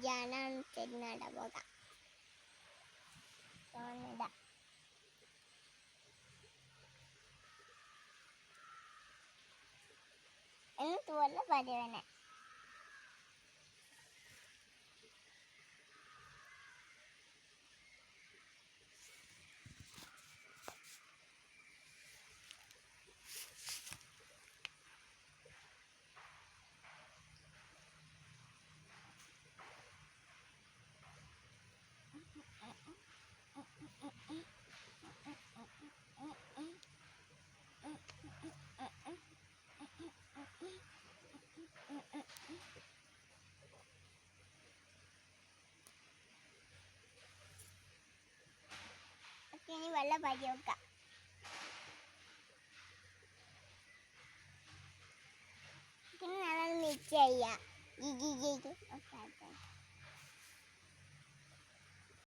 ഞാനാണ് ചെന്നട പോകാം തോന്നിട എന്നിട്ട് പോലെ പരി വെക്കാം പിന്നെ നല്ല മിക്സ് ചെയ്യാം.